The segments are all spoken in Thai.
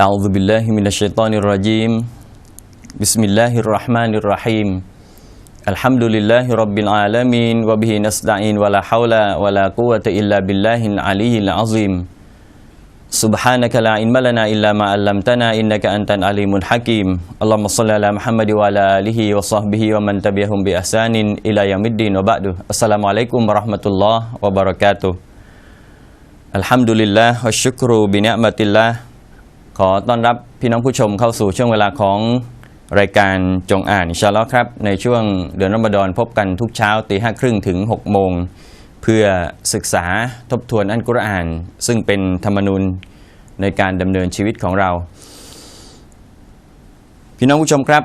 أعوذ بالله من الشيطان الرجيم. بسم الله الرحمن الرحيم. الحمد لله رب العالمين وبه نستعين ولا حول ولا قوة إلا بالله العلي العظيم. سبحانك لا علم لنا إلا ما علمتنا إنك أنت العليم الحكيم. اللهم صل على محمد وعلى آله وصحبه ومن تبعهم بإحسان إلى يوم الدين. وبعد السلام عليكم ورحمة الله وبركاته. الحمد لله والشكر بنعمة الله. ขอต้อนรับพี่น้องผู้ชมเข้าสู่ช่วงเวลาของรายการจงอ่านชาลอครับ ในช่วงเดือนรอมฎอนพบกันทุกเช้าตีห้าครึ่งถึง 6 โมง เพื่อศึกษาทบทวนอันกุรอาน ซึ่งเป็นธรรมนูญในการดำเนินชีวิตของเรา พี่น้องผู้ชมครับ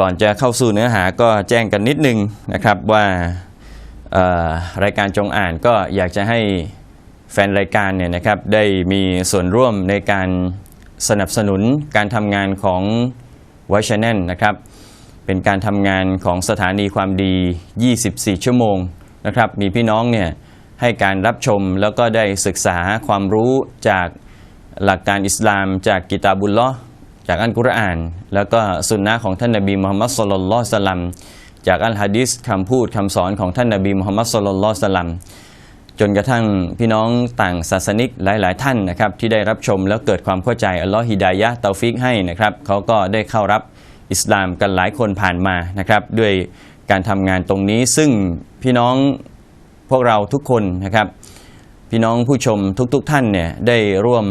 ก่อนจะเข้าสู่เนื้อหาก็แจ้งกันนิดนึงนะครับว่ารายการจงอ่านก็อยากจะให้แฟนรายการเนี่ยนะครับได้มีส่วนร่วมในการ สนับสนุนการทำงานของไวชแนลนะครับ เป็นการทำงานของสถานีความดี 24 ชั่วโมงนะครับ มีพี่น้องเนี่ยให้การรับชมแล้วก็ได้ศึกษาความรู้จากหลักการอิสลาม จากกิตาบุลลอฮ์จากอัลกุรอาน แล้วก็สุนนะของท่านนบีมุฮัมมัดสุลลัลอสลัมจากอัลฮะดิษคำพูดคำสอนของท่านนบีมุฮัมมัดสุลลัลอสลัม จนกระทั่งพี่น้องต่างศาสนิกหลาย ๆ ท่านนะครับที่ได้รับชมแล้วเกิดความเข้าใจอัลลอฮ์ฮิดายะเตาฟิกให้นะครับเขาก็ได้เข้ารับอิสลามกันหลายคนผ่านมานะครับด้วยการทำงานตรงนี้ซึ่งพี่น้องพวกเราทุกคนนะครับ พี่น้องผู้ชมทุกๆท่านเนี่ยได้ร่วม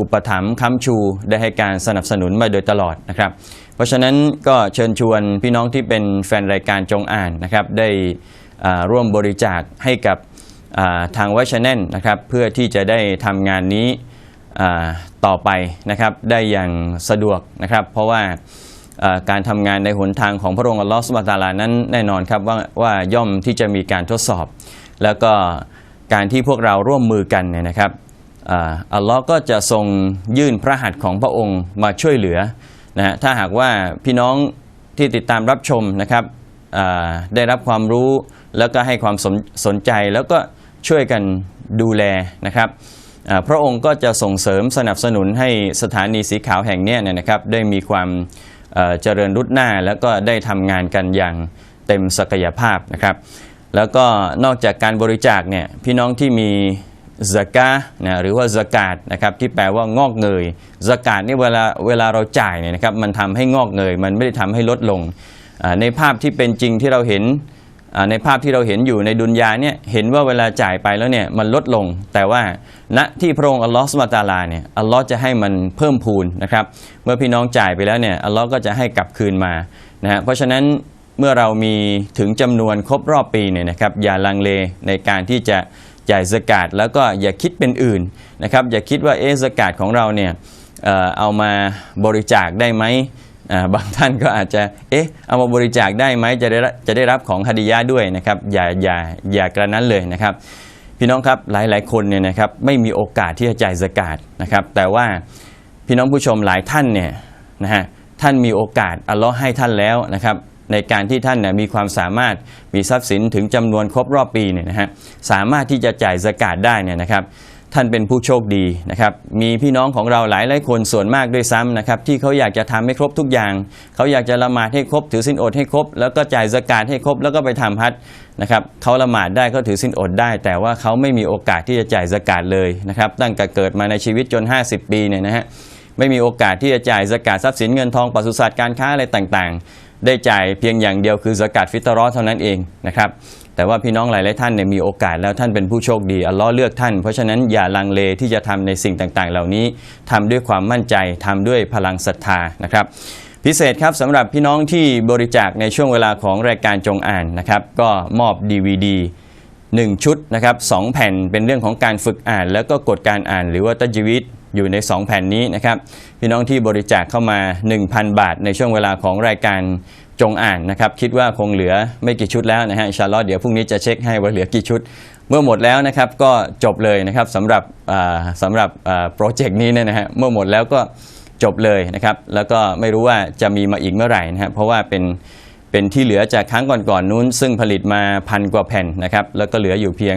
อุปถัมภ์ค้ำชูได้ให้การสนับสนุนมาโดยตลอดนะครับ เพราะฉะนั้นก็เชิญชวนพี่น้องที่เป็นแฟนรายการจงอ่านนะครับได้ร่วมบริจาคให้กับ ทางวัชแนลนะครับเพื่อที่จะได้ทำงานนี้ต่อไปนะครับได้อย่างสะดวกนะครับ เพราะว่าการทำงานในหนทางของพระองค์อัลลอฮฺสุบะตาลานั้นแน่นอนครับว่าว่าย่อมที่จะมีการทดสอบ แล้วก็การที่พวกเราร่วมมือกันเนี่ยนะครับอัลลอฮ์ก็จะทรงยื่นพระหัตถ์ของพระองค์มาช่วยเหลือนะฮะถ้าหากว่าพี่น้องที่ติดตามรับชมนะครับได้รับความรู้แล้วก็ให้ความสนสนใจแล้วก็ ช่วยกันดูแลนะครับพระองค์ก็จะส่งเสริมสนับสนุนให้สถานีสีขาวแห่งนี้เนี่ยนะครับได้มีความเจริญรุดหน้า แล้วก็ได้ทำงานกันอย่างเต็มศักยภาพนะครับ แล้วก็นอกจากการบริจาคเนี่ยพี่น้องที่มีสกานะหรือว่าสกาดนะครับที่แปลว่างอกเงยสกาดนี่เวลาเวลาเราจ่ายเนี่ยนะครับมันทำให้งอกเงย มันไม่ได้ทำให้ลดลง ในภาพที่เป็นจริงที่เราเห็น ในภาพที่เราเห็นอยู่ในดุนยาเนี่ยเห็นว่าเวลาจ่ายไปแล้วเนี่ยมันลดลง แต่ว่าณที่พระองค์อัลลอฮฺสุบฮาตาลาเนี่ยอัลลอฮ์จะให้มันเพิ่มพูนนะครับเมื่อพี่น้องจ่ายไปแล้วเนี่ยอัลลอฮ์ก็จะให้กลับคืนมานะฮะเพราะฉะนั้นเมื่อเรามีถึงจำนวนครบรอบปีเนี่ยนะครับอย่าลังเลในการที่จะจ่ายสกาดแล้วก็อย่าคิดเป็นอื่นนะครับอย่าคิดว่าเอสกาดของเราเนี่ยเอามาบริจาคได้ไหม บางท่านก็อาจจะเอ๊ะเอามาบริจาคได้ไหมจะได้รับจะได้รับของฮดียะด้วยนะครับอย่าอย่าอย่ากระนั้นเลยนะครับ พี่น้องครับหลายๆคนเนี่ยนะครับไม่มีโอกาสที่จะจ่ายสกาดนะครับ แต่ว่าพี่น้องผู้ชมหลายท่านเนี่ยนะฮะท่านมีโอกาสอัลลอฮ์ให้ท่านแล้วนะครับในการที่ท่านเนี่ยมีความสามารถมีทรัพย์สินถึงจำนวนครบรอบปีเนี่ยนะฮะสามารถที่จะจ่ายสกาดได้เนี่ยนะครับ ท่านเป็นผู้โชคดีนะครับมีพี่น้องของเราหลายหลายคนส่วนมากด้วยซ้ำนะครับที่เขาอยากจะทำให้ครบทุกอย่าง เขาอยากจะละหมาดให้ครบ ถือสินอดให้ครบ แล้วก็จ่ายสกาดให้ครบ แล้วก็ไปทำฮัจญ์นะครับเขาละหมาดได้เขาถือสินอดได้ แต่ว่าเขาไม่มีโอกาสที่จะจ่ายสกาดเลยนะครับตั้งแต่เกิดมาในชีวิตจน 50 ปีเนี่ยนะฮะไม่มีโอกาสที่จะจ่ายสกาดทรัพย์สินเงินทองปศุสัตว์การค้าอะไรต่างๆ ได้จ่ายเพียงอย่างเดียวคือสกาดฟิตรอเท่านั้นเองนะครับ แต่ว่าพี่น้องหลายๆท่านเนี่ยมีโอกาสแล้วท่านเป็นผู้โชคดีอัลลอฮ์เลือกท่าน เพราะฉะนั้นอย่าลังเลที่จะทำในสิ่งต่างๆ เหล่านี้ทำด้วยความมั่นใจทำด้วยพลังศรัทธานะครับ พิเศษครับสำหรับพี่น้องที่บริจาคในช่วงเวลาของรายการจงอ่านนะครับก็มอบ DVD 1 ชุดนะครับ2แผ่นเป็นเรื่องของการฝึกอ่าน แล้วก็กฎการอ่าน หรือว่าตัจวิตอยู่ใน 2 แผ่นนี้นะครับพี่น้องที่บริจาคเข้ามา 1,000 บาท ในช่วงเวลาของรายการ จงอ่านนะครับ คิดว่าคงเหลือไม่กี่ชุดแล้วนะฮะอินชาอัลลอฮ์เดี๋ยวพรุ่งนี้จะเช็คให้ว่าเหลือกี่ชุด เมื่อหมดแล้วนะครับก็จบเลยนะครับสำหรับสำหรับโปรเจกต์นี้เนี่ยนะฮะเมื่อหมดแล้วก็จบเลยนะครับ แล้วก็ไม่รู้ว่าจะมีมาอีกเมื่อไหร่นะครับเพราะว่าเป็นเป็นที่เหลือจากครั้งก่อนๆนู้น ซึ่งผลิตมาพันกว่าแผ่นนะครับแล้วก็เหลืออยู่เพียง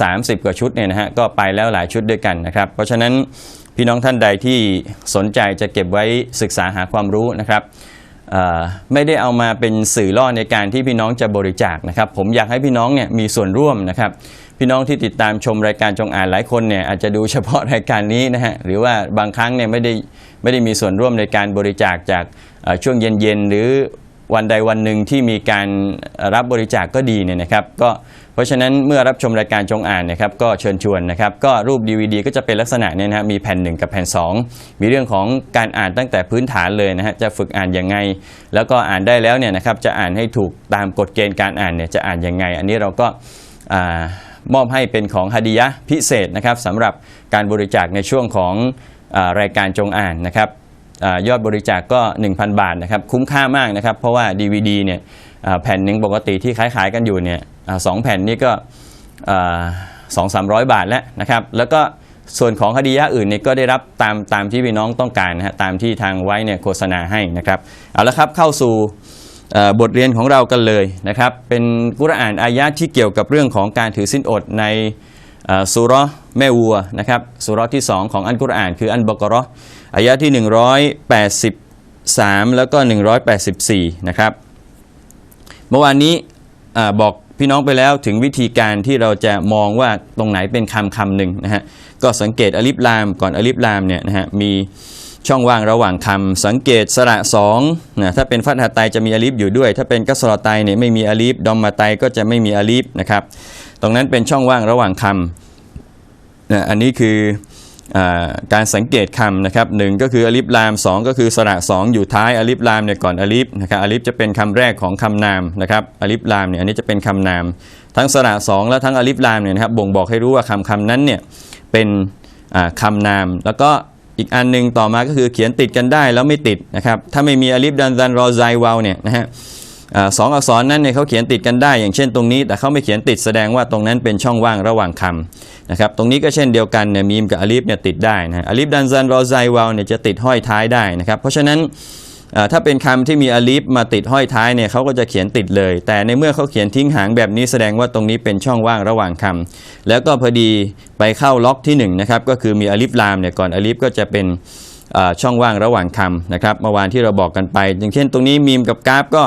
สามสิบกว่าชุดเนี่ยนะฮะก็ไปแล้วหลายชุดด้วยกันนะครับ เพราะฉะนั้นพี่น้องท่านใดที่สนใจจะเก็บไว้ศึกษาหาความรู้นะครับ ไม่ได้เอามาเป็นสื่อล่อในการที่พี่น้องจะบริจาคนะครับ ผมอยากให้พี่น้องเนี่ยมีส่วนร่วมนะครับ พี่น้องที่ติดตามชมรายการจงอ่านหลายคนเนี่ยอาจจะดูเฉพาะรายการนี้นะฮะหรือว่าบางครั้งเนี่ยไม่ได้ไม่ได้มีส่วนร่วมในการบริจาคจากช่วงเย็นๆหรือ วันใดวันหนึ่งที่มีการรับบริจาคก็ดีเนี่ยนะครับก็เพราะฉะนั้นเมื่อรับชมรายการจงอ่านนะครับก็เชิญชวนนะครับก็รูป DVD ก็จะเป็นลักษณะเนี่ยนะมีแผ่น 1 กับแผ่น 2 มีเรื่องของการอ่านตั้งแต่พื้นฐานเลยนะฮะจะฝึกอ่านยังไง แล้วก็อ่านได้แล้วเนี่ยนะครับจะอ่านให้ถูกตามกฎเกณฑ์การอ่านเนี่ยจะอ่านยังไง อันนี้เราก็มอบให้เป็นของฮดียะพิเศษนะครับสำหรับการบริจาคในช่วงของอารายการจงอ่านนะครับ อยอดบริจาคก็ 1,000 บาทนะครับคุ้มค่ามากนะครับ เพราะว่า DVD เนี่ยแผ่นหนึ่งปกติที่ขายๆกันอยู่เนี่ยอสองแผ่นนี่ก็สองสามร้อยบาทแล้วนะครับ แล้วก็ส่วนของคดียะอื่นเนี่ยก็ได้รับตามตามที่พี่น้องต้องการนะฮะตามที่ทางไว้เนี่ยโฆษณาให้นะครับเอาละครับเข้าสู่บทเรียนของเรากันเลยนะครับ เป็นกุรอานอายะที่เกี่ยวกับเรื่องของการถือสินอดในสุร์แม่วัวนะครับสุร์ที่ 2 ของอันกุรอานคืออันบกราะห์ อายะที่ 183 แล้วก็ 184 นะครับ เมื่อวานนี้บอกพี่น้องไปแล้วถึงวิธีการที่เราจะมองว่าตรงไหนเป็นคำคำหนึ่งนะฮะก็สังเกตอลิฟลามก่อนอลิฟลามเนี่ยนะฮะมีช่องว่างระหว่างคำสังเกตสระสองนะถ้าเป็นฟัตหะไตจะมีอลิฟอยู่ด้วย ถ้าเป็นกัสรอไตเนี่ยไม่มีอลิฟดอมมาไตก็จะไม่มีอลิฟนะครับ ตรงนั้นเป็นช่องว่างระหว่างคำนะอันนี้คือ การสังเกตคำนะครับหนึ่งก็คืออลิฟลามสองก็คือสระสองอยู่ท้ายอลิฟลามเนี่ยก่อนอลิฟนะครับอลิฟจะเป็นคำแรกของคำนามนะครับอลิฟลามเนี่ยอันนี้จะเป็นคำนาม ทั้งสระสองและทั้งอลิฟลามเนี่ยนะครับบ่งบอกให้รู้ว่าคำคำนั้นเนี่ยเป็นอ่าคำนาม แล้วก็อีกอันหนึ่งต่อมาก็คือเขียนติดกันได้แล้วไม่ติดนะครับถ้าไม่มีอลิฟดันดันรอไซวาวเนี่ยนะฮะ สองอักษรนั้นเนี่ยเขาเขียนติดกันได้ อย่างเช่นตรงนี้ แต่เขาไม่เขียนติดแสดงว่าตรงนั้นเป็นช่องว่างระหว่างคำนะครับตรงนี้ก็เช่นเดียวกันเนี่ยมีมกับอลิฟเนี่ยติดได้นะอลิฟดันดันรอไซวาวเนี่ยจะติดห้อยท้ายได้นะครับเพราะฉะนั้นถ้าเป็นคำที่มีอลิฟมาติดห้อยท้ายเนี่ยเขาก็จะเขียนติดเลย แต่ในเมื่อเขาเขียนทิ้งหางแบบนี้แสดงว่าตรงนี้เป็นช่องว่างระหว่างคำแล้วก็พอดีไปเข้าล็อกที่1นะครับก็คือมีอลิฟลามเนี่ยก่อนอลิฟก็จะเป็นช่องว่างระหว่างคำนะครับเมื่อวานที่เราบอกกันไป อย่างเช่นตรงนี้มีมกับกราฟก็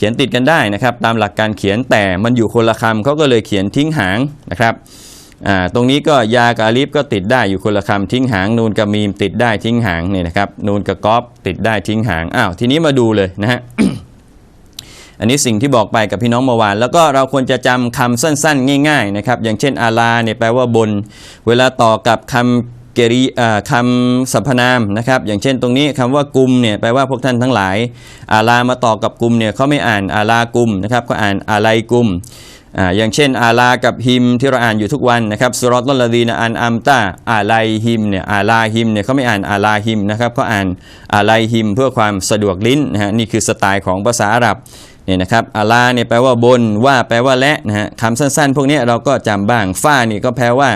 ขียนติดกันได้นะครับ ตามหลักการเขียนแต่มันอยู่คนละคำเขาก็เลยเขียนทิ้งหางนะครับตรงนี้ก็ยากับอาลิฟก็ติดได้อยู่คนละคำทิ้งหาง นูนกับมีมติดได้ทิ้งหางเนี่ยนะครับนูนกับกอฟติดได้ทิ้งหางอ้าวทีนี้มาดูเลยนะฮะอันนี้สิ่งที่บอกไปกับพี่น้องเมื่อวาน แล้วก็เราควรจะจำคำสั้นๆ ง่าย ๆ นะครับ อย่างเช่นอาลาเนี่ยแปลว่าบน เวลาต่อกับคำเกริอ่าคำสรรพนามนะครับ อย่างเช่นตรงนี้คำว่ากลุ่มเนี่ยแปลว่าพวกท่านทั้งหลาย อาลามาต่อกับกลุ่มเนี่ยเขาไม่อ่านอาลากลุ่มนะครับก็อ่านอาไลกุมอ่าอย่างเช่น อาลากับฮิมที่เราอ่านอยู่ทุกวันนะครับสุรตลดีนอันอัมตาอาไลฮิมเนี่ยอาลาฮิมเนี่ยเขาไม่อ่านอาลาฮิมนะครับเขาอ่านอาไลฮิมเพื่อความสะดวกลิ้นนะฮะนี่คือสไตล์ของภาษาอาหรับเนี่ยนะครับอาลาเนี่ยแปลว่าบนว่าแปลว่าและนะฮะคำสั้นๆ พวกนี้เราก็จำบ้างฝ้านี่ก็แปลว่า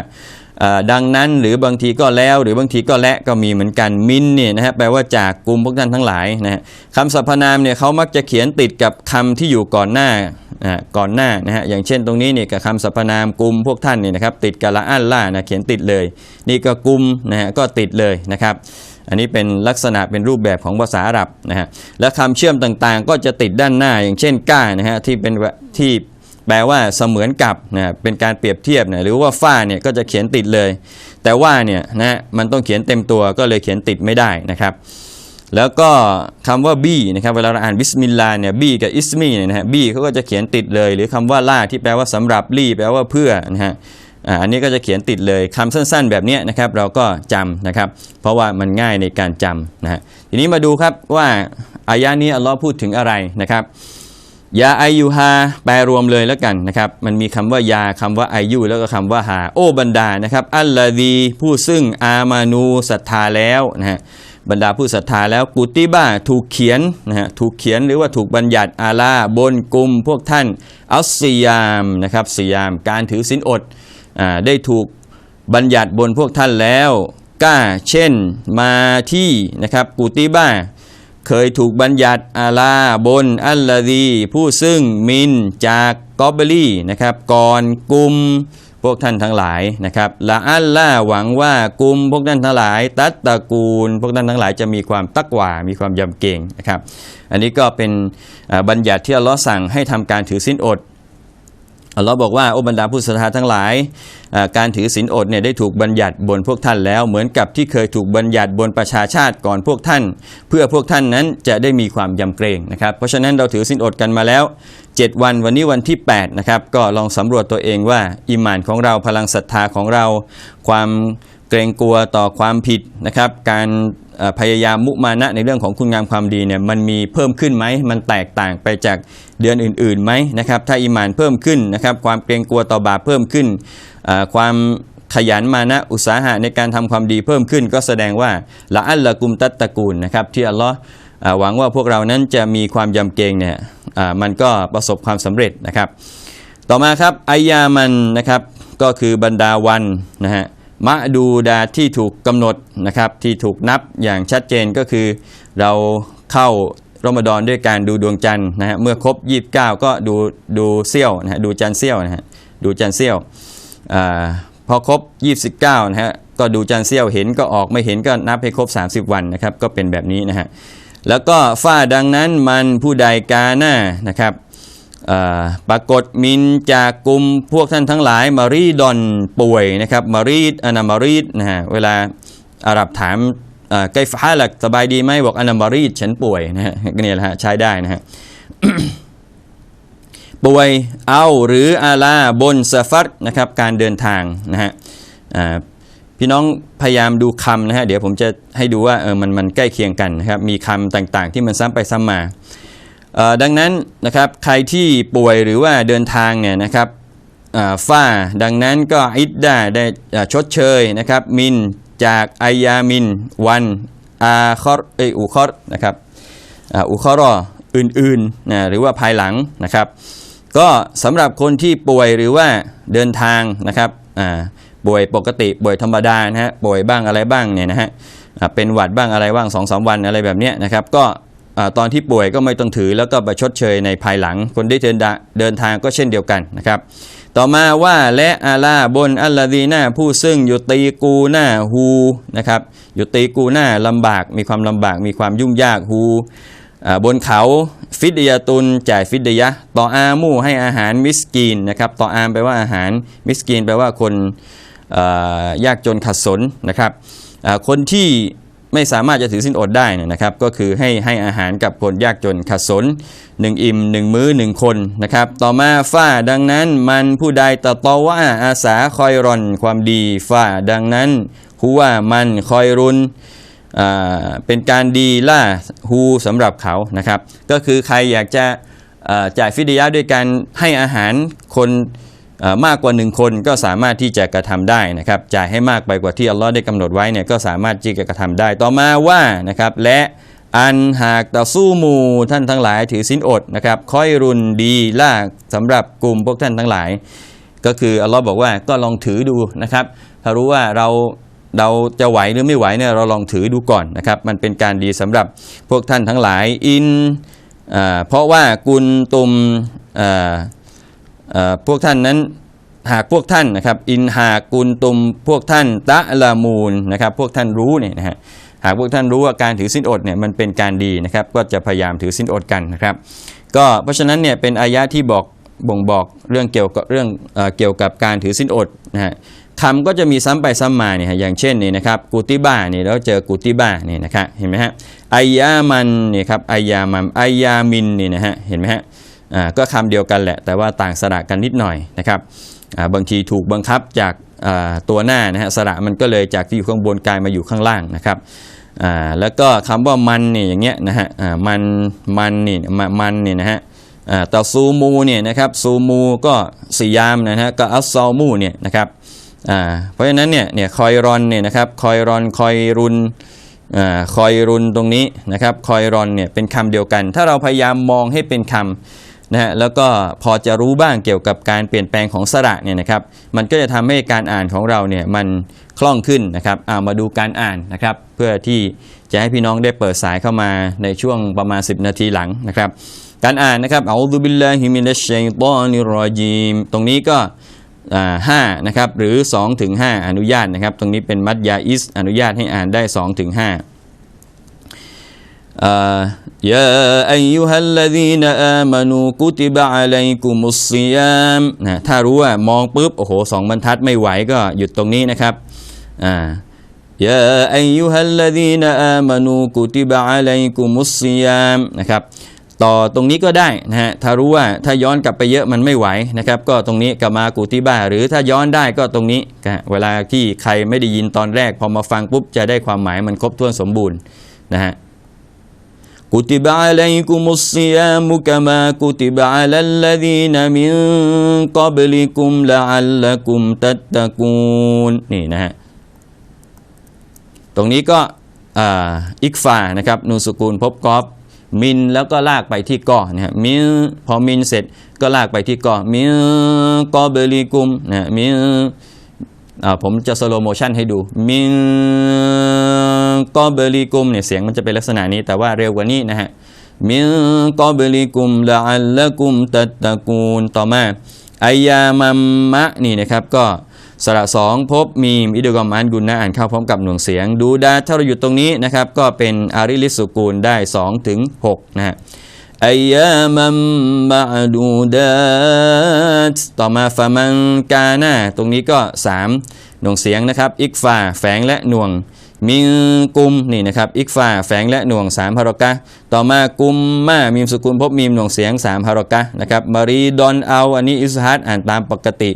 ดังนั้นหรือบางทีก็แล้ว หรือบางทีก็และก็มีเหมือนกันมินเนี่ยนะฮะแปลว่าจากกลุ่มพวกท่านทั้งหลายนะฮะคำสรรพนามเนี่ยเขามักจะเขียนติดกับคำที่อยู่ก่อนหน้าก่อนหน้านะฮะอย่างเช่นตรงนี้เนี่ยกับคำสรรพนามกลุ่มพวกท่านเนี่ยนะครับติดกับละอัลล่านะเขียนติดเลย นี่ก็กลุ่มนะฮะก็ติดเลยนะครับอันนี้เป็นลักษณะเป็นรูปแบบของภาษาอาหรับนะฮะและคำเชื่อมต่างๆ ก็จะติดด้านหน้าอย่างเช่นก้านะฮะที่เป็นที่ แปลว่าเสมือนกับนะเป็นการเปรียบเทียบนะหรือว่าฝ้าเนี่ยก็จะเขียนติดเลย แต่ว่าเนี่ยนะฮะมันต้องเขียนเต็มตัวก็เลยเขียนติดไม่ได้นะครับ แล้วก็คำว่าบี้นะครับเวลาเราอ่านบิสมิลลาเนี่ยบี้กับอิสมีเนี่ยนะฮะบี้เขาก็จะเขียนติดเลย หรือคำว่าล่าที่แปลว่าสำหรับลี่แปลว่าเพื่อนะฮะอันนี้ก็จะเขียนติดเลยคำสั้นๆ แบบนี้นะครับเราก็จำนะครับ เพราะว่ามันง่ายในการจำนะฮะทีนี้มาดูครับว่าอายะนี้อัลลอฮ์พูดถึงอะไรนะครับ ยาอายุฮาแปลรวมเลยแล้วกันนะครับ มันมีคำว่ายาคำว่าอายุแล้วก็คำว่าฮาโอบรรดานะครับอัลลอดีผู้ซึ่งอามานูศรัทธาแล้วนะฮะบรรดาผู้ศรัทธาแล้วกุติบ้าถูกเขียนนะฮะถูกเขียนหรือว่าถูกบัญญัติอาลาบนกลุ่มพวกท่านอัสซิยามนะครับซิยามการถือศีลอดอ่าได้ถูกบัญญัติบนพวกท่านแล้วก้าเช่นมาที่นะครับกุติบ้า เคยถูกบัญญัติอาลาบนอัลลดีผู้ซึ่งมินจากกอบเบลี่นะครับก่อนกลุ่มพวกท่านทั้งหลายนะครับละอัลล่าหวังว่ากลุ่มพวกท่านทั้งหลาย ตัตตระกูล พวกท่านทั้งหลายจะมีความตักว่ามีความยำเกรงนะครับ อันนี้ก็เป็นบัญญัติที่อัลลอฮ์สั่งให้ทำการถือสินอด อัลลอฮ์บอกว่าโอบรรดาผู้ศรัทธาทั้งหลาย การถือศีลอดเนี่ยได้ถูกบัญญัติบนพวกท่านแล้ว เหมือนกับที่เคยถูกบัญญัติบนประชาชาติก่อนพวกท่าน เพื่อพวกท่านนั้นจะได้มีความยำเกรงนะครับ เพราะฉะนั้นเราถือศีลอดกันมาแล้ว 7 วันวันนี้วันที่8นะครับก็ลองสำรวจตัวเองว่าอิมานของเราพลังศรัทธาของเราความ เกรงกลัวต่อความผิดนะครับ การพยายามมุมานะในเรื่องของคุณงามความดีเนี่ยมันมีเพิ่มขึ้นไหมมันแตกต่างไปจากเดือนอื่นๆไหมนะครับ ถ้าอิมานเพิ่มขึ้นนะครับ ความเกรงกลัวต่อบาปเพิ่มขึ้น ความขยันมานะอุตสาหะในการทำความดีเพิ่มขึ้น ก็แสดงว่าละอัลละกุมตัตตะกูลนะครับที่อัลลอฮ์หวังว่าพวกเรานั้นจะมีความยำเกรงเนี่ยมันก็ประสบความสำเร็จนะครับ ต่อมาครับอายามันนะครับก็คือบรรดาวันนะฮะ มะดูดาที่ถูกกำหนดนะครับที่ถูกนับอย่างชัดเจนก็คือ เราเข้ารอมฎอนด้วยการดูดวงจันทร์นะฮะเมื่อครบ 29 ก็ดูดูเซี่ยวนะฮะดูจันทร์เซี่ยวนะฮะดูจันทร์เซี่ยวอาพอครบ 29นะฮะก็ดูจันทร์เซี่ยวเห็นก็ออกไม่เห็นก็นับให้ครบ 30 วันนะครับก็เป็นแบบนี้นะฮะแล้วก็ฝ้าดังนั้นมันผู้ใดกาหน้านะครับ ปรากฏมินจากกลุ่มพวกท่านทั้งหลายมารีดอนป่วยนะครับมารีดอนามารีดนะฮะเวลาอาหรับถามไกฟาหลักสบายดีไหมบอกอนามารีดฉันป่วยนะฮะก็เนี่ยแหละฮะใช้ได้นะฮะป่วยเอาหรืออาลาบนซาฟัดนะครับการเดินทางนะฮะพี่น้องพยายามดูคำนะฮะเดี๋ยวผมจะให้ดูว่าเออมันมันใกล้เคียงกันนะครับมีคำต่างๆ ที่มันซ้ำไปซ้ำมา ดังนั้นนะครับใครที่ป่วยหรือว่าเดินทางเนี่ยนะครับฝ้าดังนั้นก็อิดดาได้ชดเชยนะครับมินจากอายามินวันอาคอรเออุคอรนะครับอุคอรออื่นๆนะหรือว่าภายหลังนะครับ ก็สำหรับคนที่ป่วยหรือว่าเดินทางนะครับป่วยปกติป่วยธรรมดานะฮะป่วยบ้างอะไรบ้างเนี่ยนะฮะเป็นหวัดบ้างอะไรบ้างสองสามวันอะไรแบบเนี้ยนะครับ ก็ ตอนที่ป่วยก็ไม่ต้องถือแล้วก็ไปชดเชยในภายหลัง คนที่เดินดเดินทางก็เช่นเดียวกันนะครับ ต่อมาว่าและอาลาบนอัลลาดีนาผู้ซึ่งอยู่ตีกูหน้าฮูนะครับอยู่ตีกูหน้าลำบากมีความลำบากมีความยุ่งยากฮูบนเขาฟิดยาตุนจ่ายฟิดยะต่ออามู่ให้อาหารมิสกีนนะครับต่ออามแปลว่าอาหารมิสกีนแปลว่าคนยากจนขัดสนนะครับคนที่ ไม่สามารถจะถือสินอดได้นะครับ ก็คือให้ให้อาหารกับคนยากจนขัดสนหนึ่งอิ่มหนึ่งมื้อหนึ่งคนนะครับต่อมาฝ้าดังนั้นมันผู้ใดตะตอว่าอาสาคอยรอนความดีฝ้าดังนั้นฮูว่ามันคอยรุนอ่าเป็นการดีล่าฮูสำหรับเขานะครับ ก็คือใครอยากจะอ่าจ่ายฟิดยะด้วยการให้อาหารคน มากกว่าหนึ่งคนก็สามารถที่จะกระทำได้นะครับจ่ายให้มากไปกว่าที่อัลลอฮ์ได้กำหนดไว้เนี่ยก็สามารถที่จะกระทำได้ต่อมาว่านะครับและอันหากต่อสู้มูท่านทั้งหลายถือสินอดนะครับค่อยรุนดีล่าสำหรับกลุ่มพวกท่านทั้งหลาย ก็คืออัลลอฮ์บอกว่าก็ลองถือดูนะครับถ้ารู้ว่าเราเราจะไหวหรือไม่ไหวเนี่ยเราลองถือดูก่อนนะครับมันเป็นการดีสำหรับพวกท่านทั้งหลายอินอเพราะว่ากุลตุมอ่า พวกท่านนั้นหากพวกท่านนะครับอินหากุลตุมพวกท่านตะละมูลนะครับพวกท่านรู้เนี่ยนะฮะหากพวกท่านรู้ว่าการถือสินอดเนี่ยมันเป็นการดีนะครับก็จะพยายามถือสินอดกันนะครับก็เพราะฉะนั้นเนี่ยเป็นอายะที่บอกบ่งบอกเรื่องเกี่ยวกับเรื่องเอเกี่ยวกับการถือสินอดนะฮะคำก็จะมีซ้ำไปซ้ำมาเนี่ยฮะอย่างเช่นนี่นะครับกุติบ้าเนี่ยเราเจอกุติบ้าเนี่ยนะครับเห็นไหมฮะอายามันเนี่ยครับอายามันอายามินเนี่ยนะฮะเห็นไหมฮะ ก็คำเดียวกันแหละ แต่ว่าต่างสระกันนิดหน่อยนะครับาบางทีถูกบังคับจากาตัวหน้านะฮะสระมันก็เลยจากที่อยู่ข้างบนกลายมาอยู่ข้างล่างนะครับแล้วก็คำว่ามันเนี่ยอย่างเงี้ยนะฮะมันมันนี่มมันเนี่ยนะฮะอ่าต่อซูมูเนี่ยนะครับซูมูก็สียามนะฮะก็อัสซอมูเนี่ยนะครับเพราะฉะนั้นเนี่ยเนี่ยคอยรอนเนี่ยนะครับคอยรอนคอยรุนคอยรุนตรงนี้นะครับคอยรอนเนี่ยเป็นคำเดียวกัน ถ้าเราพยายามมองให้เป็นคำ นะฮะแล้วก็พอจะรู้บ้างเกี่ยวกับการเปลี่ยนแปลงของสระเนี่ยนะครับ มันก็จะทำให้การอ่านของเราเนี่ยมันคล่องขึ้นนะครับเอามาดูการอ่านนะครับ เพื่อที่จะให้พี่น้องได้เปิดสายเข้ามาในช่วงประมาณ 10 นาทีหลังนะครับ การอ่านนะครับอัลลอฮฺบิลลาฮิมินัชชัยตอนิรรอจีมตรงนี้ก็ห้านะครับหรือ2ถึง5อนุญาตนะครับ ตรงนี้เป็นมัดยาอิสอนุญาตให้อ่านได้2ถึง5 อ่ายาอายุฮัลลดีนอามานูกุติบะอะลัยกุมุสซิยามนะถ้ารู้ว่ามองปุ๊บ โอ้โหสองบรรทัดไม่ไหวก็หยุดตรงนี้นะครับอ่ายาอายุฮัลลดีนอามานูกุติบะอะลัยกุมุสซิยามนะครับต่อตรงนี้ก็ได้นะฮะถ้ารู้ว่าถ้าย้อนกลับไปเยอะมันไม่ไหวนะครับ ก็ตรงนี้กามากุติบาหรือถ้าย้อนได้ก็ตรงนี้ เวลาที่ใครไม่ได้ยินตอนแรก พอมาฟังปุ๊บจะได้ความหมายมันครบถ้วนสมบูรณ์นะฮะ กุติบะอะลัยกุมุสซิยามุกะมากุติบะอะลัลลดีนมินกับลิกุมละอัลละกุมตัตตะกูนนี่นะฮะตรงนี้ก็อิกฟานะครับนูสกุลพบกอบมินแล้วก็ลากไปที่กอนะฮะมิพอมินเสร็จก็ลากไปที่กอมิกอเบลีกุมนะมิ ผมจะสโลโมชันให้ดูมินกอเบลีกุมเนี่ยเสียงมันจะเป็นลักษณะนี้แต่ว่าเร็วกว่านี้นะฮะมินกอเบลีกุมละอัลละกุมตัตตะกูนต่อมาอายามัมมะนี่นะครับก็สระสองพบมีมอิดกอมอันกุลนะอ่านเข้าพร้อมกับหน่วงเสียง ดูดาถ้าเราอยู่ตรงนี้นะครับ ก็เป็นอาริลิสสุกูลได้ 2 ถึง 6 นะฮะ อายามัมมาดูดาตต่อมาฟามันกานาตรงนี้ก็ 3 หน่วงเสียงนะครับ อิกฟาแฝงและหน่วง มิงกุมนี่นะครับ อิกฟาแฝงและหน่วง3พารอกะ ต่อมากุมมามีมสกุลพบมีมหน่วงเสียง3พารอกะนะครับ มารีดอนเอา อันนี้อิสฮัดอ่านตามปกติ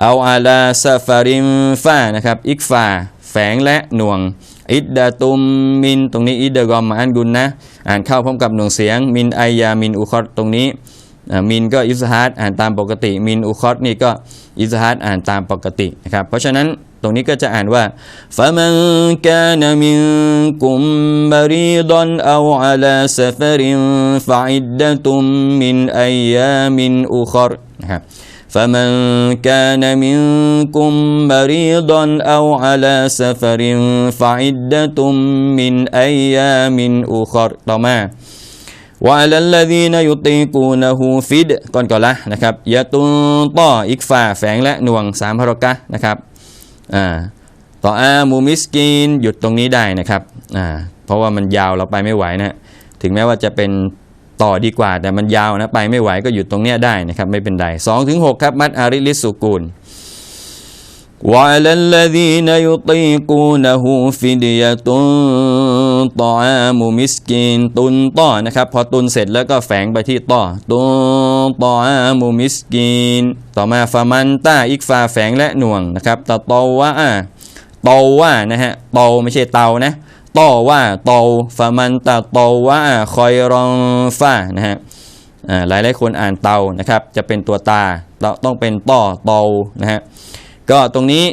เอาอาลาซาฟาริมฟานะครับ อิกฟาแฝงและหน่วง อิดดาตุมมิน ตรงนี้อิดดากอมมาอันกุลนะ อ่านเข้าพร้อมกับหน่วงเสียง มินไอยามินอุคอตตรงนี้อ่ามินก็อิสฮัดอ่านตามปกติ มินอุคอตนี่ก็อิสฮัดอ่านตามปกตินะครับเพราะฉะนั้นตรงนี้ก็จะอ่านว่า فمن كان منكم مريضا أو على سفر فعدة من أيام أخر นะครับ فمن كان منكم مريضا أو على سفر فعدة من أيام أخر ต่อมา وعلى الذين يطيقونه فد ก่อนก่อนละนะครับยะตุนต่ออิกฟาแฝงและหน่วงสามพรกะนะครับอ่าต่ออามูมิสกีนหยุดตรงนี้ได้นะครับอ่าเพราะว่ามันยาวเราไปไม่ไหวนะถึงแม้ว่าจะเป็น ต่อดีกว่า แต่มันยาวนะไปไม่ไหวก็หยุดตรงเนี้ยได้นะครับไม่เป็นไร2ถึง6ครับมัดอาริลิสสุกูล وعلى الذين يطيقونه فدية طعام مسكين ตุนต่อนะครับ พอตุนเสร็จแล้วก็แฝงไปที่ต่อตุนต่ออามูมิสกีน ต่อมาฟามันต้าอิกฟาแฝงและหน่วงนะครับตะโตว่าโตว่านะฮะโตไม่ใช่เตานะ ต่อว่าโตฟามันตะโตว่าคอยรองฟ้านะฮะอ่าหลายหลายๆคนอ่านเตานะครับ จะเป็นตัวตาต้องเป็นต่อโตนะฮะ ก็ตรงนี้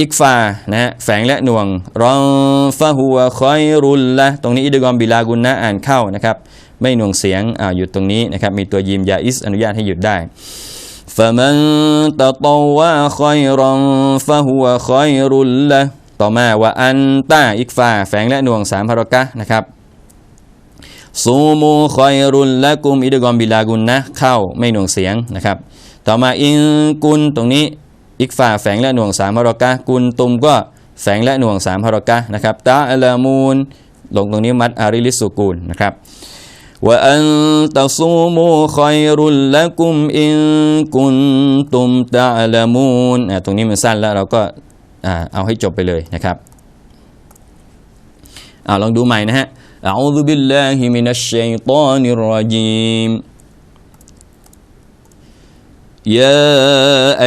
อิกฟานะฮะแฝงและหน่วงรองฟาหัวคอยรุลละตรงนี้อิดกอมบิลากุนนะอ่านเข้านะครับ ไม่หน่วงเสียงอ่าหยุดตรงนี้นะครับ มีตัวยิมยาอิสอนุญาตให้หยุดได้ فمن تطوع خيرا فهو خير له ต่อมาว่าอันต้าอิกฟาแฝงและหน่วงสามพารกะนะครับซูมูคอยรุลละกุมอิดกอมบิลากุนนะเข้าไม่หน่วงเสียงนะครับ ต่อมาอิงกุลตรงนี้อิกฟาแฝงและหน่วงสามพารกะกุลตุมก็แฝงและหน่วงสามพารกะนะครับตาอัลามูนลงตรงนี้มัดอาริลิสุกูลนะครับว่าอันตะซูมูคอยรุลละกุมอิงกุนตุมตาอลามูนตรงนี้มันสั้นแล้วเราก็ อ่าเอาให้จบไปเลยนะครับอ่าลองดูใหม่นะฮะ أعوذ بالله من الشيطان الرجيم يا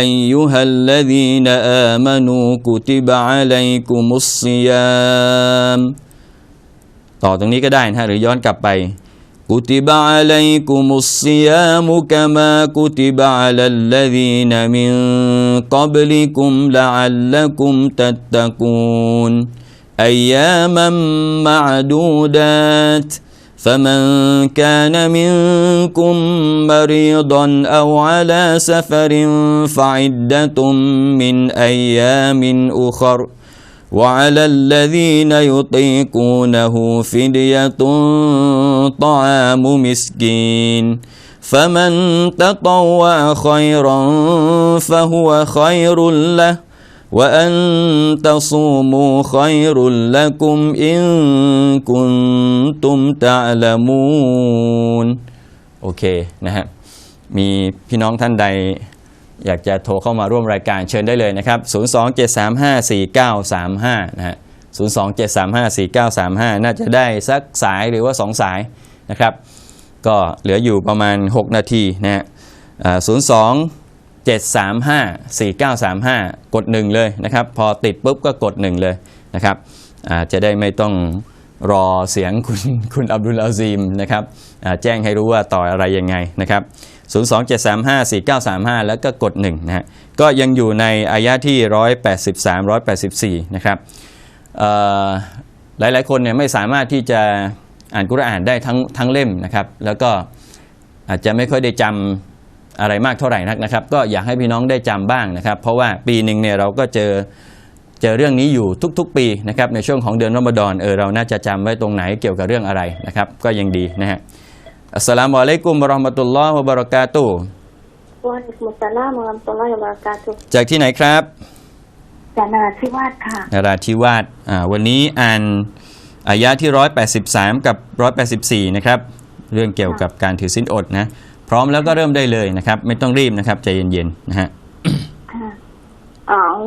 أيها الذين آمنوا كتب عليكم الصيام ต่อตรงนี้ก็ได้นะฮะหรือย้อนกลับไป كتب عليكم الصيام كما كتب على الذين من قبلكم لعلكم تتقون أياما معدودات فمن كان منكم مريضا أو على سفر فعدة من أيام أخر وعلى الذين يطيقونه فدية طعام مسكين فمن تطوع خيرا فهو خير له وأن تصوموا خير لكم إن كنتم تعلمون โอเคนะฮะ มีพี่น้องท่านใด อยากจะโทรเข้ามาร่วมรายการเชิญได้เลยนะครับ 027354935 นะฮะ 027354935 น่าจะได้สักสายหรือว่า 2 สายนะครับ ก็เหลืออยู่ประมาณ 6 นาทีนะฮะ02 735 4935 กด 1 เลยนะครับ พอติดปุ๊บก็กด 1 เลยนะครับจะได้ไม่ต้องรอเสียงคุณคุณอับดุลอาซีมนะครับแจ้งให้รู้ว่าต่ออะไรยังไงนะครับ 02735 4935 แล้วก็กด1นะฮะก็ยังอยู่ในอายะที่ 183 184 นะครับเอ่อหลายๆคนเนี่ยไม่สามารถที่จะอ่านกุรอานได้ทั้งทั้งเล่มนะครับ แล้วก็อาจจะไม่ค่อยได้จำอะไรมากเท่าไหร่นักนะครับ ก็อยากให้พี่น้องได้จำบ้างนะครับ เพราะว่าปีหนึ่งเนี่ยเราก็เจอเจอเรื่องนี้อยู่ทุกๆ ปีนะครับในช่วงของเดือนรอมฎอนเออเราน่าจะจำไว้ตรงไหนเกี่ยวกับเรื่องอะไรนะครับ ก็ยังดีนะฮะ อัสสลามุอะลัยกุมวะเราะห์มะตุลลอฮ์วะบะเราะกาตุฮ์วะอะลัยกุมุสสลามวะเราะห์มะตุลลอฮิวะบะเราะกาตุฮ์จากที่ไหนครับจากนราธิวาสค่ะนราธิวาสอ่าวันนี้อ่านอายะที่183กับ184นะครับ เรื่องเกี่ยวกับการถือศีลอดนะ พร้อมแล้วก็เริ่มได้เลยนะครับ ไม่ต้องรีบนะครับใจเย็นๆนะฮะค่ะอะอู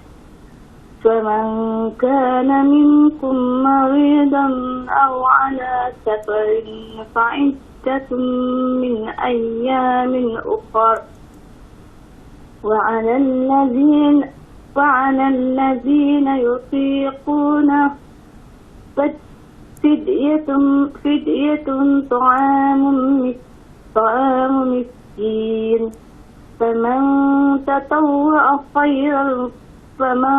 فمن كان منكم مريضا أو على سفر فعدة من أيام أخر. وعلى الذين وعلى الذين يطيقونه. فدية فدية طعام طعام مسكين. فمن تطوع خيرا فمن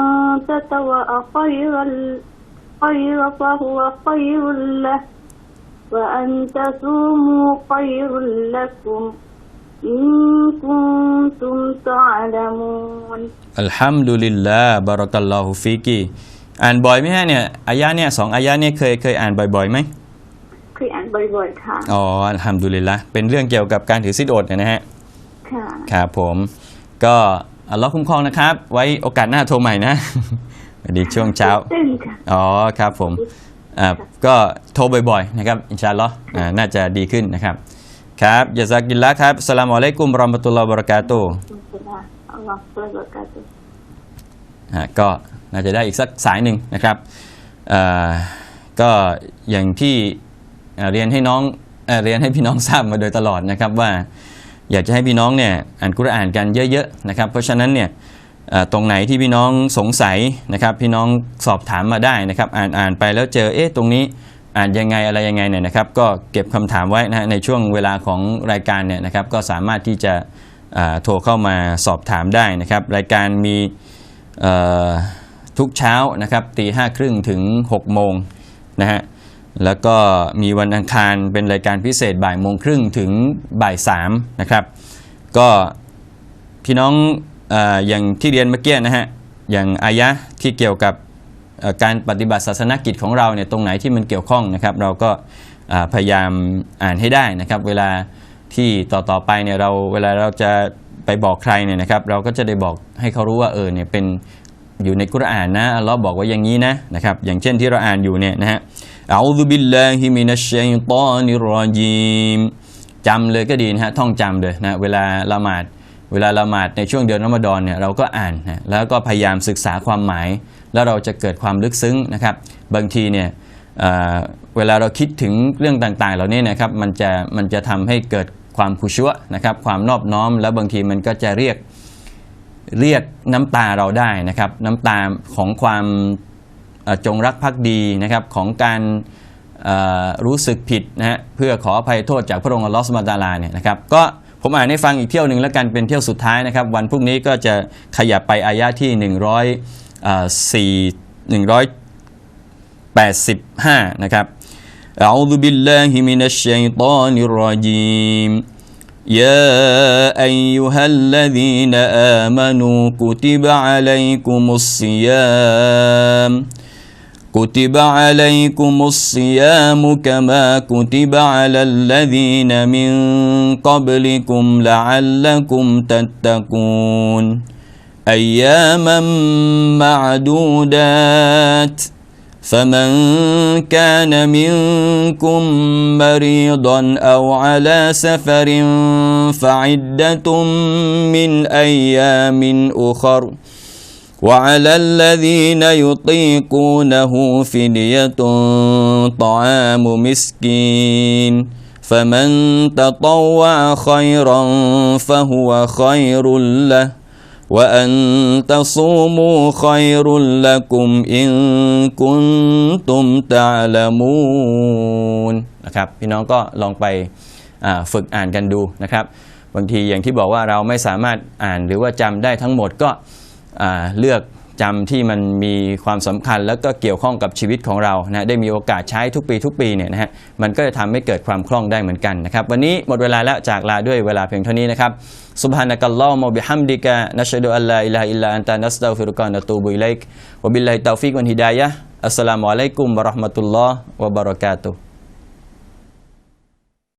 تطوع خيرا خير فهو خير له وأن تصوموا خير لكم إن كنتم تعلمون อัลฮัมดุลิลลาห์บารักัลลอฮุฟิกีอ่านบ่อยไหมฮะเนี่ยอายะเนี่ยสองอายะเนี่ยเคยเคยอ่านบ่อยๆไหม เคยอ่านบ่อยๆค่ะ อ๋ออัลฮัมดุลิลละเป็นเรื่องเกี่ยวกับการถือศีลอดนะฮะ ค่ะ ครับผมก็ อัลลอฮ์คุ้มครองนะครับ ไว้โอกาสหน้าโทรใหม่นะสวัสดีช่วงเช้าเต้นค่ะ อ๋อครับผมอ่าก็โทรบ่อยๆนะครับ อินชาอัลลอฮ์อ่าน่าจะดีขึ้นนะครับ ครับยาซากิลละครับสลามอะลัยกุมรอมะตุลลอฮ์วะบะเราะกาตุฮ์อัลลอฮฺสุบฮานะฮูวะตะอาลาอ่าก็น่าจะได้อีกสักสายหนึ่งนะครับอ่าก็อย่างที่อ่าเรียนให้น้องเอ่อเรียนให้พี่น้องทราบมาโดยตลอดนะครับว่า อยากจะให้พี่น้องเนี่ยอ่านกุรอานกันเยอะๆนะครับ เพราะฉะนั้นเนี่ยตรงไหนที่พี่น้องสงสัยนะครับพี่น้องสอบถามมาได้นะครับ อ่านอ่านไปแล้วเจอเอ๊ะตรงนี้อ่านยังไงอะไรยังไงเนี่ยนะครับ ก็เก็บคำถามไว้นะฮะในช่วงเวลาของรายการเนี่ยนะครับ ก็สามารถที่จะโทรเข้ามาสอบถามได้นะครับ รายการมีทุกเช้านะครับตีห้าครึ่งถึง6โมงนะฮะ แล้วก็มีวันอังคารเป็นรายการพิเศษบ่ายโมงครึ่งถึงบ่ายสามนะครับ ก็พี่น้องออย่างที่เรียนเมื่อกี้นะฮะ อย่างอายะที่เกี่ยวกับการปฏิบัติศาสนกิจของเราเนี่ยตรงไหนที่มันเกี่ยวข้องนะครับ เราก็พยายามอ่านให้ได้นะครับ เวลาที่ต่อๆไปเนี่ยเราเวลาเราจะไปบอกใครเนี่ยนะครับเราก็จะได้บอกให้เขารู้ว่าเออเนี่ยเป็นอยู่ในกุรอานนะอัลลอฮ์บอกว่าอย่างนี้นะนะครับอย่างเช่นที่เราอ่านอยู่เนี่ยนะฮะ อัลลอฮฺบิลลาฮิมินัชชัยฏอนิรรอจีมจำเลยก็ดีนะฮะท่องจำเลยนะเวลาละหมาดเวลาละหมาดในช่วงเดือนรอมฎอนเนี่ยเราก็อ่านนะแล้วก็พยายามศึกษาความหมาย แล้วเราจะเกิดความลึกซึ้งนะครับ บางทีเนี่ยเเวลาเราคิดถึงเรื่องต่างๆ เหล่านี้นะครับมันจะมันจะทำให้เกิดความคุชัวนะครับความนอบน้อมแล้วบางทีมันก็จะเรียกเรียกน้ำตาเราได้นะครับ น้ำตาของความ จงรักภักดีนะครับของการ เอ่อรู้สึกผิดนะฮะเพื่อขออภัยโทษจากพระองค์อัลลอฮฺสุบฮานะฮูวะตะอาลาเนี่ยนะครับก็ผมอ่านให้ฟังอีกเที่ยวหนึ่งแล้วกันเป็นเที่ยวสุดท้ายนะครับ วันพรุ่งนี้ก็จะขยับไปอายะที่100 485 นะครับ أعوذ بالله من الشيطان الرجيم يا أيها الذين آمنوا كتب عليكم الصيام كتب عليكم الصيام كما كتب على الذين من قبلكم لعلكم تتقون. أياما معدودات. فمن كان منكم مريضا أو على سفر فعدة من أيام أخر وعلى الذين يطيقونه فدية طعام مسكين فمن تطوع خيرا فهو خير له وأن تصوموا خير لكم إن كنتم تعلمون นะครับพี่น้องก็ลองไปอ่าฝึกอ่านกันดูนะครับบางทีอย่างที่บอกว่าเราไม่สามารถอ่านหรือว่าจำได้ทั้งหมดก็อ่า เลือกจำที่มันมีความสำคัญแล้วก็เกี่ยวข้องกับชีวิตของเรานะได้มีโอกาสใช้ทุกปีทุกปีเนี่ยนะฮะมันก็จะทำให้เกิดความคล่องได้เหมือนกันนะครับวันนี้หมดเวลาแล้วจากลาด้วยเวลาเพียงเท่านี้นะครับสุบฮานะกัลลอฮุมบิฮัมดิกะนัชฮดูอัลลาอิลาอิลลาอันตะนัสตัฟิรุกานะตูบุอิลัยกวะบิลลาฮิตอฟิกวัลฮิดายะอัสสลามุอะลัยกุมวะเราะห์มะตุลลอฮ์วะบะเราะกาตุฮ์